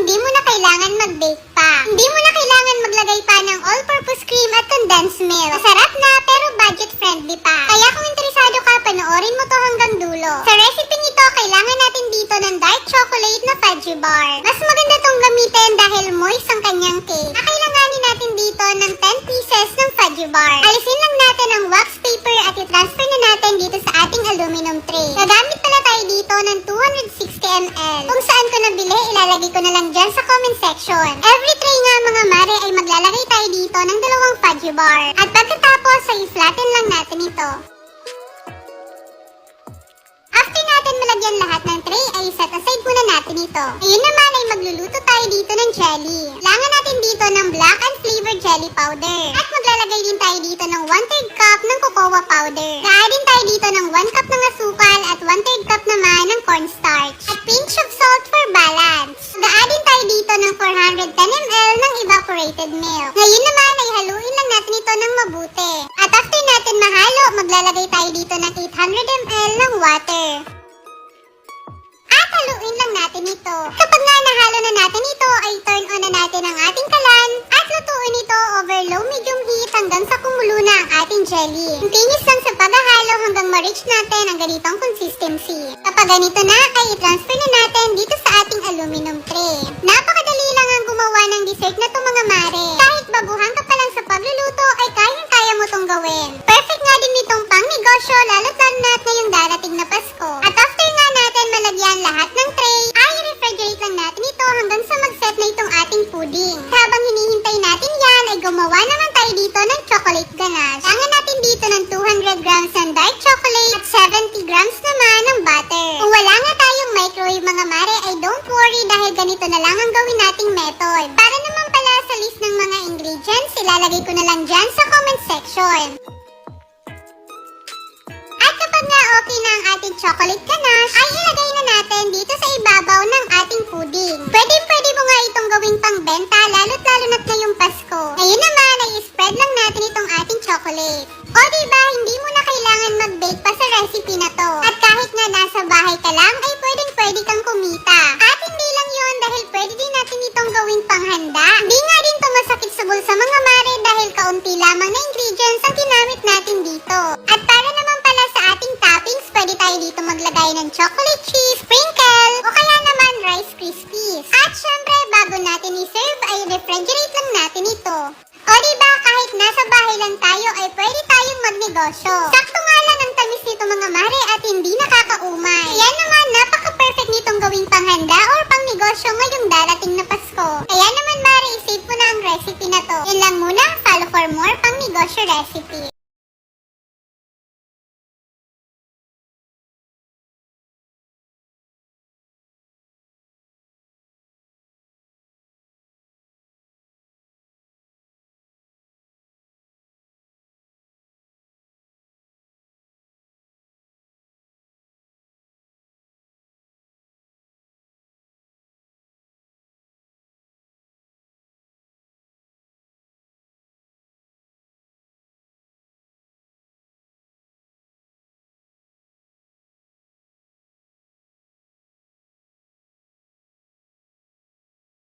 hindi mo na kailangan mag-bake pa. Hindi mo na kailangan maglagay pa ng all-purpose cream at condensed milk. Masarap na pero budget-friendly pa. Kaya kung interesado ka, panoorin mo to hanggang dulo. Sa recipe nito, kailangan natin dito ng dark chocolate na fudgy bar. Mas maganda tong gamitin dahil moist ang kanyang cake. Kakailanganin natin dito ng 10 pieces ng fudgy bar. Alisin lang natin ang wax paper at i-transfer na natin dito sa ating aluminum tray. Gagamit pala tayo dito ng 260 ml. Kung saan ko nabili, ilalagay ko na lang dyan sa comment section. Every tray nga mga mare ay maglalagay tayo dito ng dalawang fudgy bar. At pagkatapos ay i-flatten lang natin ito. After natin malagyan lahat ng tray ay set aside muna natin ito. Ngayon naman ay magluluto tayo dito ng jelly. Langan natin dito ng black and flavored milk. Ngayon naman ay haluin lang natin ito ng mabuti. At after natin mahalo, maglalagay tayo dito ng 800 ml ng water. At haluin lang natin ito. Kapag nga nahalo na natin ito, ay turn on na natin ang ating kalan at lutuin ito over low medium heat hanggang sa kumulo na ang ating jelly. Continuous lang sa paghahalo hanggang ma-reach natin ang ganitong consistency. Kapag ganito na, ay i-transfer na natin dito sa ating aluminum tray. Gumawa ng dessert na to mga mare. Kahit baguhan ka pa lang sa pagluluto, ay kayang-kaya mo tong gawin. Perfect nga din itong pang negosyo, lalo't lalo na at ngayong darating na Pasko. At after nga natin malagyan lahat ng tray, ay refrigerate lang natin ito hanggang sa mag-set na itong ating pudding. Habang hinihintay natin yan, ay gumawa naman tayo dito ng chocolate ganache. Kailangan natin dito ng 200 grams ng dark chocolate at 70 grams naman ng butter. Kung wala nga tayong microwave mga mare, ay don't worry dahil ganito na lang ang gawin nating method. Para ingredients, ilalagay ko na lang dyan sa comment section. At kapag nga okay na ang ating chocolate ganache, ay ilagay na natin dito sa ibabaw ng ating pudding. Pwede pwede mo nga itong gawing pangbenta, lalo't lalo na't ngayong Pasko. Ngayon naman ay spread lang natin itong ating chocolate. O diba, hindi mo na kailangan mag-bake pa sa recipe na to. At kahit nga nasa bahay ka lang, ay pwedeng pwede kang kumita. Ingredients ang ginamit natin dito. At para naman pala sa ating toppings, pwede tayo dito maglagay ng chocolate cheese, sprinkle, o kaya naman rice krispies. At syempre, bago natin i-serve, ay refrigerate lang natin ito. O diba, kahit nasa bahay lang tayo, ay pwede tayong magnegosyo. Sakto nga lang ang tamis nito mga mare at hindi nakakaumay. Kaya naman, napaka-perfect nitong gawing panghanda or pangnegosyo ngayong darating na Pasko. Kaya naman mare, isave mo na ang recipe na to. Yan lang muna recipe